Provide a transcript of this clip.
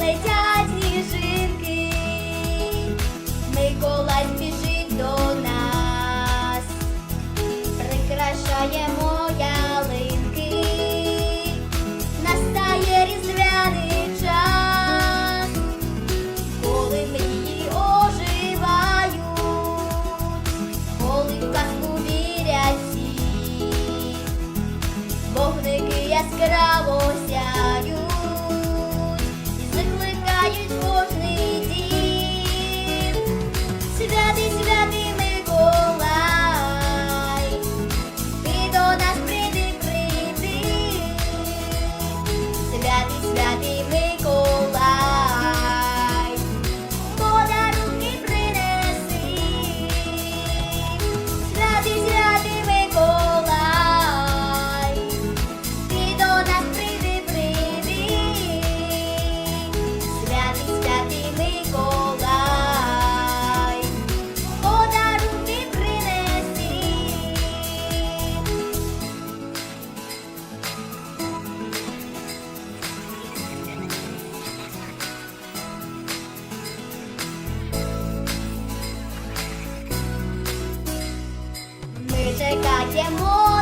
летять сніжинки, Миколай спішить до нас, прикрашаємо ялинки, настає різдвяний час, коли мрії оживають, коли в казку вірять. Вогники яскраво будемо.